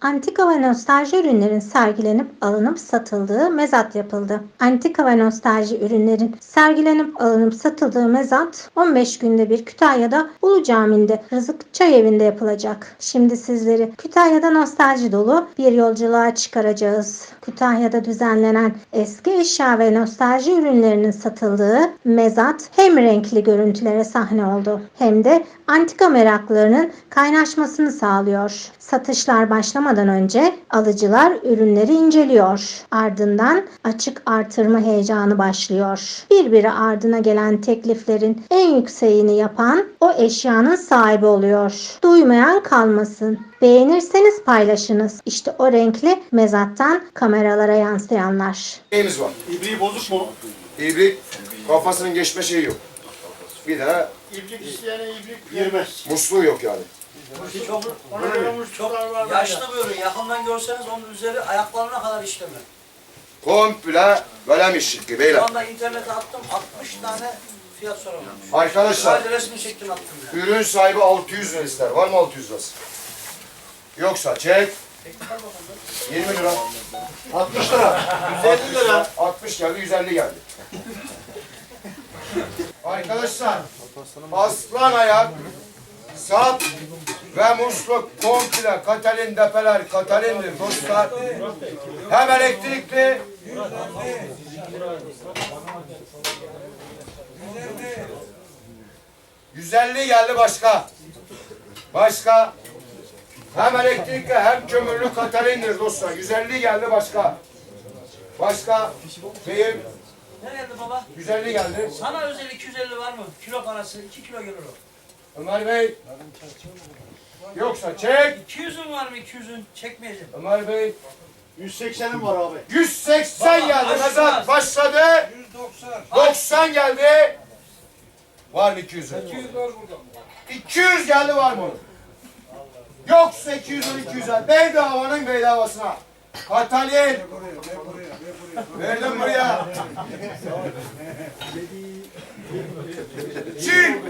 Antika ve nostalji ürünlerin sergilenip alınıp satıldığı mezat yapıldı. Antika ve nostalji ürünlerin sergilenip alınıp satıldığı mezat 15 günde bir Kütahya'da Ulu Cami'nde Rızık Çay Evi'nde yapılacak. Şimdi sizleri Kütahya'da nostalji dolu bir yolculuğa çıkaracağız. Kütahya'da düzenlenen eski eşya ve nostalji ürünlerinin satıldığı mezat hem renkli görüntülere sahne oldu hem de antika meraklarının kaynaşmasını sağlıyor. Satışlar başlamadan önce alıcılar ürünleri inceliyor. Ardından açık artırma heyecanı başlıyor. Birbiri ardına gelen tekliflerin en yükseğini yapan o eşyanın sahibi oluyor. Duymayan kalmasın. Beğenirseniz paylaşınız. İşte o renkli mezattan kameralara yansıyanlar. Neyimiz var? İbriği bozuk mu? İbrik kafasının geçme şeyi yok. Bir de İbrik isteyene ibrik girmez. musluğu yok yani. Çok, Ona göre muştuklar var. yaşlı bir ürün. Yakından görseniz onun üzeri ayaklarına kadar işlemi. Komple kalem işçilik Şu beyler. anda internete attım 60 tane fiyat soralım. Arkadaşlar Sadece resmi çektim attım ya. ürün sahibi 600 lira ister. Var mı 600 lirası? Yoksa çek. 20 lira. 60 lira. 150 lira. 60 geldi 150 geldi. Arkadaşlar aslan ayak sap ve musluk komple katalin depeler katalindir dostlar. Hem elektrikli ...150 geldi başka. Başka. Hem elektrikli hem kömürlü katalindir dostlar. 150 geldi başka. Başka. Beyim Ne geldi baba? 150 geldi. Sana özel 250 var mı? Kilo parası 2 kilo gelir o. Ömer Bey. Yoksa çek. 200'ün var mı 200'ün? Çekmeyeceğim. Ömer Bey. 180'im var abi. 180 Baba, geldi. aşk Mezat var. başladı. 90 geldi. Var mı 200? 200 geldi var mı? Yoksa 200'ün 200'e. Bedavaның bedavasına. Katalin. Verdim buraya. Çin.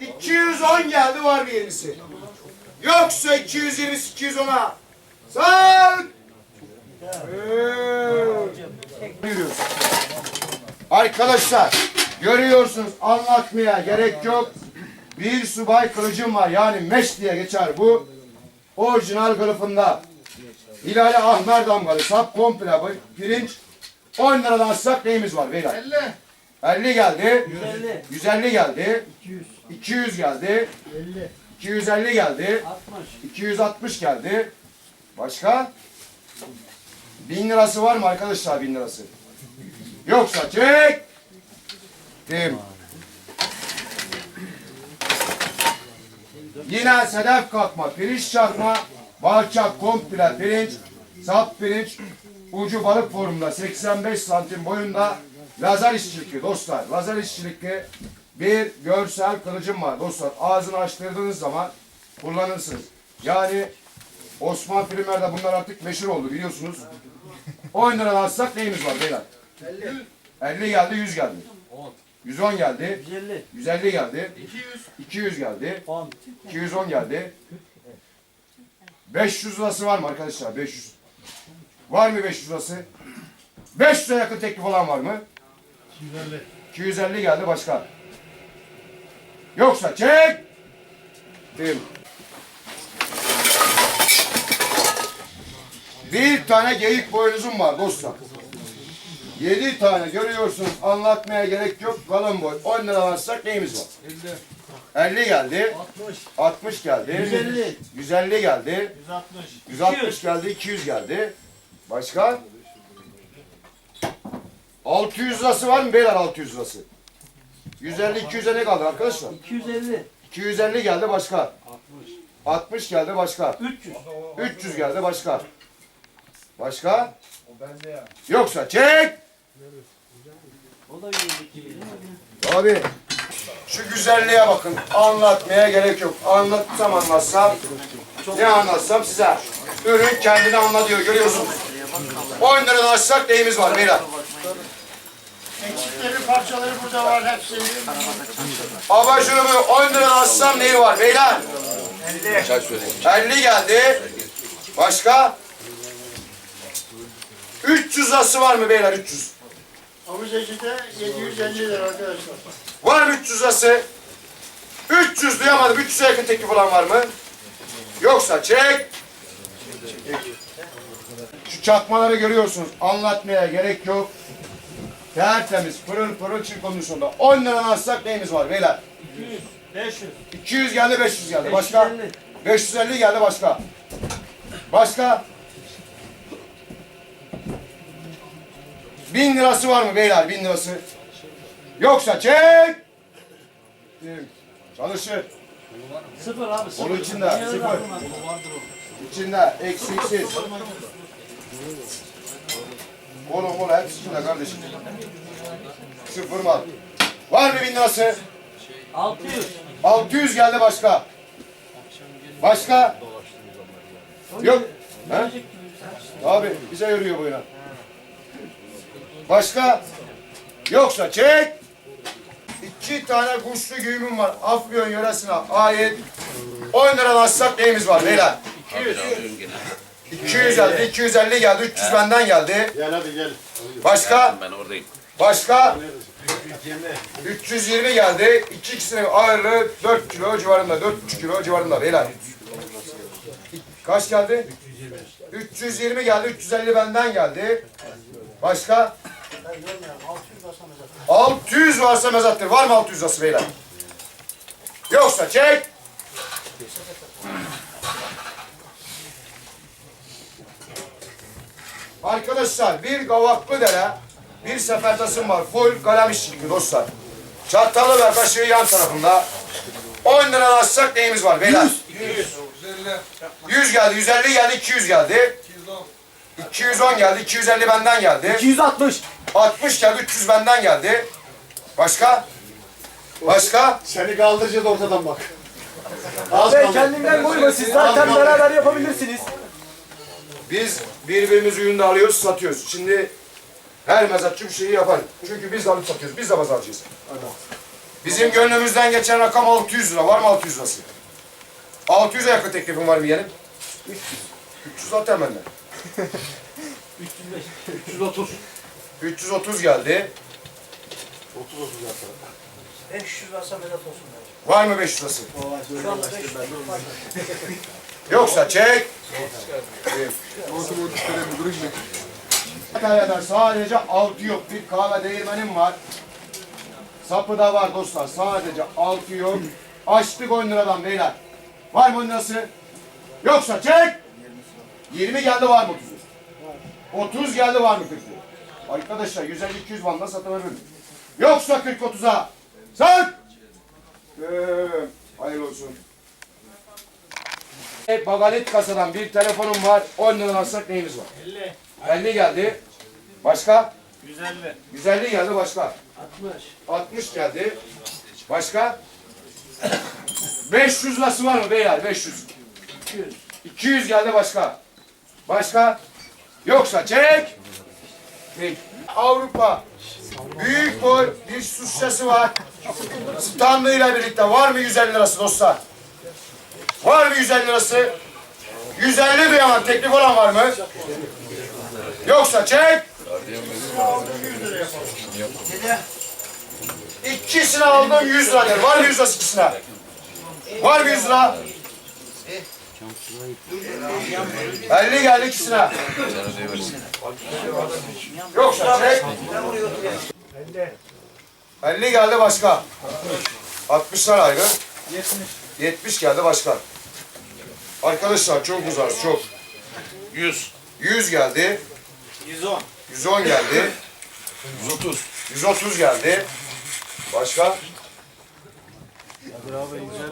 210 geldi var bir yenisi. Yoksa 220 210'a. Sağ. Yürüyoruz. Arkadaşlar görüyorsunuz anlatmaya gerek yok. Bir subay kılıcım var yani meş diye geçer bu. Orijinal kılıfında. Hilali ahmer damgalı sap komple bu pirinç 10 liradan alsak neyimiz var beyler? 50. 50 geldi. 150, 150 geldi. 200, 200 geldi. 50, 250 geldi. 60, 260 geldi. Başka? 1000 lirası var mı arkadaşlar 1000 lirası? Yoksa çek. Tim. Yine sedef kalkma, pirinç çakma, balçak komple pirinç, sap pirinç, ucu balık formunda 85 santim boyunda lazer işçilikli dostlar. Lazer işçilikli bir görsel kılıcım var dostlar. Ağzını açtırdığınız zaman kullanırsınız. Yani Osman filmlerde bunlar artık meşhur oldu biliyorsunuz. 10 liradan alsak neyimiz var beyler? 50. 50 geldi 100 geldi. 110 geldi. 150, 150 geldi. 200. 200 geldi. 10, 210 geldi. 500 lirası var mı arkadaşlar? 500. Var mı 500 lirası? 500'e yakın teklif olan var mı? 250. 250 geldi başka. Yoksa çek. Değil. Bir tane geyik boynuzum var dostlar. Yedi tane görüyorsunuz anlatmaya gerek yok kalın boy. 10 lira alırsak neyimiz var? 50 geldi. 60. 60 geldi. 150. 150 geldi. 160. 160 geldi. 200 geldi. Başka? 600 lirası var mı beyler 600 lirası? 150 200'e ne kaldı arkadaşlar? 250, 250 geldi başka. 60. 60 geldi başka. 300. 300 geldi başka. Başka? O bende ya. Yoksa çek. O da 150. Abi şu güzelliğe bakın. Anlatmaya gerek yok. Anlatsam anlatsam. Ne anlatsam size. Ürün kendini anlatıyor görüyorsunuz. 10 liradan açsak neyimiz var beyler? Eksikleri parçaları burada var hepsi. Abajuru 10 liradan açsam neyi var beyler? 50. 50 geldi. Başka? 300 lirası var mı beyler 300? Avucacı'da 750 lira arkadaşlar. Var mı 300 lirası? 300 duyamadım. 300'e yakın teklif olan var mı? Yoksa çek. Şu çakmaları görüyorsunuz. Anlatmaya gerek yok. Tertemiz, pırıl pırıl çift kondisyonda. 10 liradan alsak neyimiz var beyler? 500. 200 geldi, 500 geldi. Başka? 550 geldi başka. Başka? 1000 lirası var mı beyler? 1000 lirası. Yoksa çek. Çalışır. Sıfır abi sıfır. Onun içinde sıfır. İçinde eksiksiz. Oğlum oğlum hepsi içinde kardeşim. Sıfır mal. Var mı bin lirası? 600. 600 geldi başka. Başka? Yok. He? Abi bize yürüyor bu inan. Başka? Yoksa çek. İki tane kuşlu güğümüm var. Afyon yöresine ait. 10 liradan açsak neyimiz var beyler? 200 geldi, 250 geldi, 300 benden geldi. Gel hadi gel. Başka? Ben oradayım. Başka? 320 geldi. İki ikisinin ağırlığı 4 kilo civarında, 4,5 kilo civarında beyler. Kaç geldi? 320 geldi, 350 benden geldi. Başka? 600 varsa mezattır. Var mı 600 lirası beyler? Yoksa çek. Arkadaşlar bir Gavaklı dere, bir sefertasım var. Full kalem işçilikli dostlar. Çatalı ve kaşığı yan tarafında. 10 lira açsak neyimiz var beyler? 100. 100 geldi, 150 geldi, 200 geldi. 210 geldi, 250 benden geldi. 260. 60 geldi, 300 benden geldi. Başka? Başka? Seni kaldıracağız ortadan bak. Az Bey kaldı. kendinden koyma siz zaten beraber yapabilirsiniz. Biz birbirimizi üründe alıyoruz, satıyoruz. Şimdi her mezatçı bir şeyi yapar. Çünkü biz de alıp satıyoruz. Biz de pazarcıyız. Bizim gönlümüzden geçen rakam 600 lira. Var mı 600 lirası? 600'e yakın teklifim var mı yeğenim? 300. 300 zaten bende. 330. 330 geldi. 500 varsa medet olsun. Var mı 500 lirası? Şu anda 500. Yoksa çek. Antalya'da sadece altı yok. Bir kahve değirmenim var. Sapı da var dostlar. Sadece altı yok. Açtık 10 liradan beyler. Var mı 10 lirası? Yoksa çek. 20 geldi var mı 30'u? 30 geldi var mı 40'ı? Arkadaşlar 150-200 bandla satılabilir. Yoksa 40-30'a. Sat. Ee, hayırlı olsun. E, Bagalit kasadan bir telefonum var. 10 lira alsak neyimiz var? 50. 50 geldi. Başka? 150. 150 geldi başka. 60. 60 geldi. Başka? 500 lirası var mı beyler? 500. 200. 200 geldi başka. Başka? Yoksa çek. Avrupa. Büyük boy bir su şişesi var. Standıyla birlikte var mı 150 lirası dostlar? Var mı 150 lirası? 150 duyan teklif olan var mı? Yoksa çek. İkisini aldım 100 lira. Var mı 100 lirası ikisine? Var mı 100 lira? 50 geldi ikisine. Yoksa çek. 50 geldi başka. 60'lar ayrı. 70 geldi başka. Arkadaşlar çok uzar çok. 100. 100 geldi. 110. 110 geldi. 130. 130 geldi. Başka?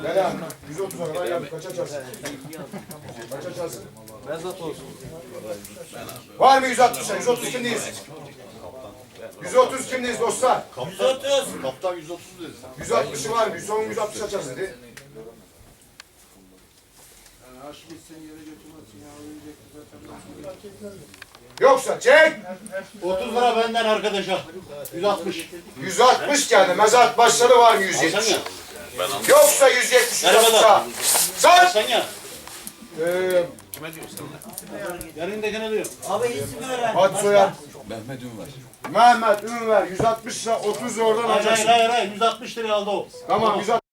Neden? 130'a kadar geldi. Kaç açarsın? Kaç açarsın? Mezat olsun. Var mı 160? 130 kimdeyiz? 130 kimdeyiz dostlar? 130. Kaptan 130 dedi. 160'ı var mı? 110 160 açarız dedi. Yoksa çek. 30 lira benden arkadaşa. 160. 160 geldi. Mezat başladı var mı 170? Sen. Yoksa 170 Merhaba 160'a. Sat. Sen ya. Ee, Kime diyorsun sen? Yanındakine diyor. Abi isim öğren. Fuat Soyer. Mehmet Ünver. Mehmet Ünver 160 lira 30 lira oradan Hayır hayır alacaksın. hayır, hayır. 160 lira aldı o. Tamam 160